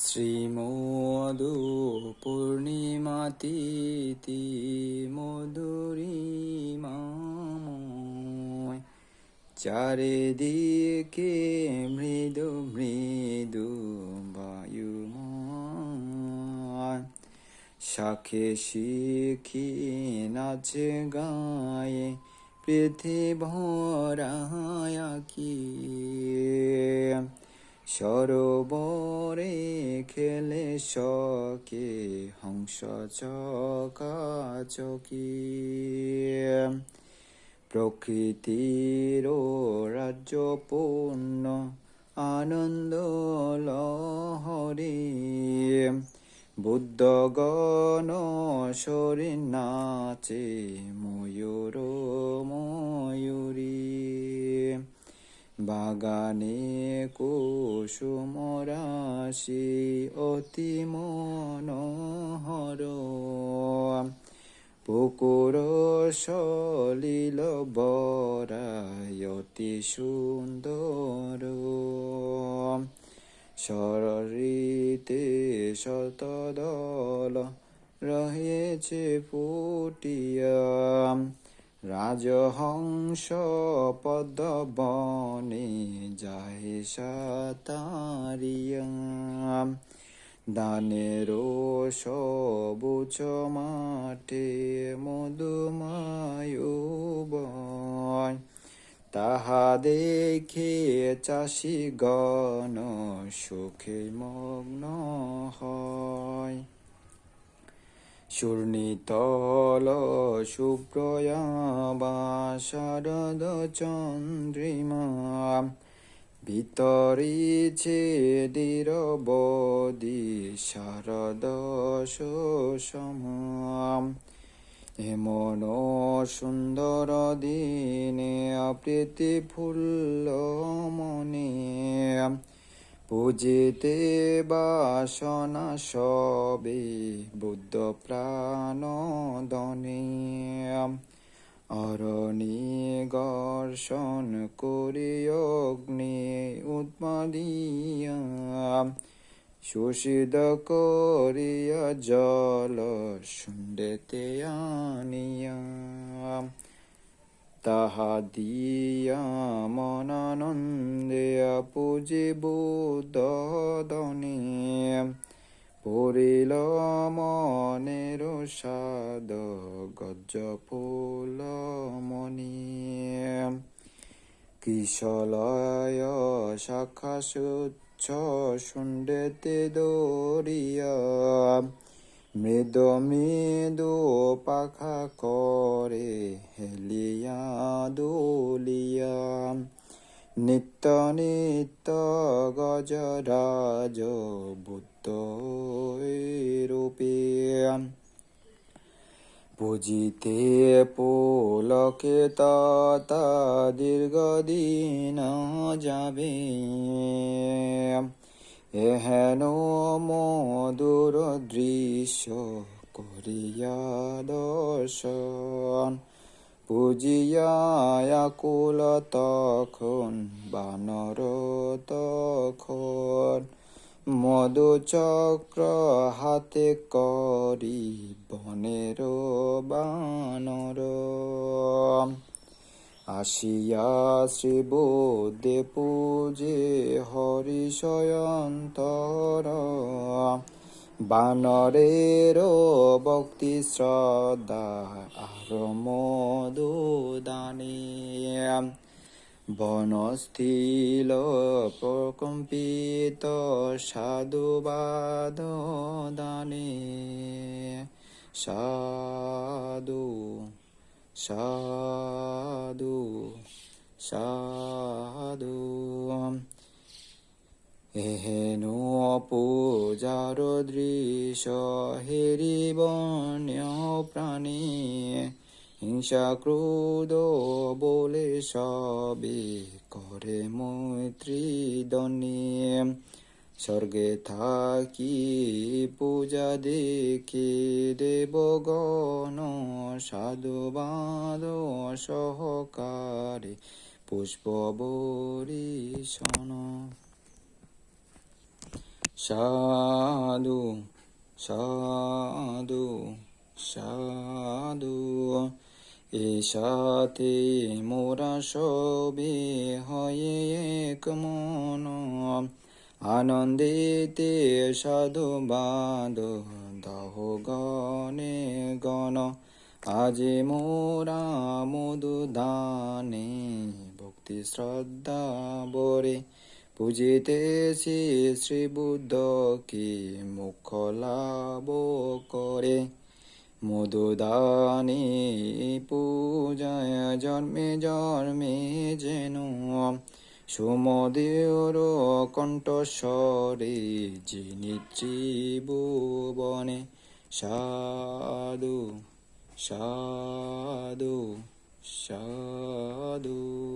শ্রীমধু পূর্ণিমাতিথি মধুরিমাময়। চারিদিকে মৃদু মৃদু বায়ুময়। শাখে শিখি নাচে গায়ে পৃথিবরায়া কি সরোবরে খেলে শকে হংস চকাচকি প্রকৃতির রাজ্য পূর্ণ আনন্দ লহরী। বুদ্ধগণ শরীর নাচে ময়ূর ময়ূরী। বাগানে কুসুম রাশি অতি মনোহর। পুকুর সলিল বরায়তি সুন্দর। সরিতে শতদল রয়েছে ফুটিয়া। রাজহংস পদ্মবনে যায় সাতারিয়া। দানের সবুজ মাঠে মধুমায়ুবয় তাহা দেখে চাষি গণ সুখে মগ্ন হয়। শূর্ণিতল সুপ্রয়াবা শারদ চন্দ্রিমা ভিতরিছে দীরবদি শারদ সুষম এমন সুন্দর দিনে প্রীতি ফুল্ল মনে পুজিতে বাসনা সবে বুদ্ধ প্রাণ দনে অরণি গর্ষণ করি অগ্নি উৎপাদিয়া। শোষিত করিয়া জল শুন্ডেতে আনিয়া। তাহা দিয়া মনানন্দে পুজে বুদনে পড়িল মনের সাদ গজ্জ ফুল মনি। কিশলয় শাখা সুচ্ছ শুন্ডেতে দরিয়া মৃদ মৃদু পাখা করে হেলিয়া দোলিয়া। নিত্য নিত্য গজরাজ বুদ্ধ রূপে। পুজিতে পুলকে ততা দীর্ঘদিন যাবে। এহেন পুজিয়া আকুল তখন, বানর তখন। মধুচক্র হাতে করি বনের বানর। আসিয়া শ্রী বুদ্ধে পূজে হরিশয়ন্তর বানরের ভক্তি শ্রদ্ধা আর মধুদানে। বনস্থিল প্রকম্পিত সাধুবাদ দানে সাধু সাধু সাধু। এহেন পূজার দৃশ্য হেরি বন্য প্রাণী হিংসা ক্রোধ বলে সবে করে মৈত্রী দনে স্বর্গে থাকি, পূজা দেখে, দেবগণ সাধুবাদ সহকারে পুষ্প বরিশন সাধু সাধু সাধু। এ সাথে মোরা সবে হয়ে এক মন। আনন্দিতে সাধু বাদ দাহ গণে গণ। আজি মোরা মধু দানে ভক্তি শ্রদ্ধা বরে পুজিতেছি শ্রী বুদ্ধ কি মুখ লাভ করে? মধুদানি পূজায় জন্মে জন্মে যেন সুমদেওর কণ্ঠস্বরে যিনি ত্রিভুবনে সাধু সাধু সাধু।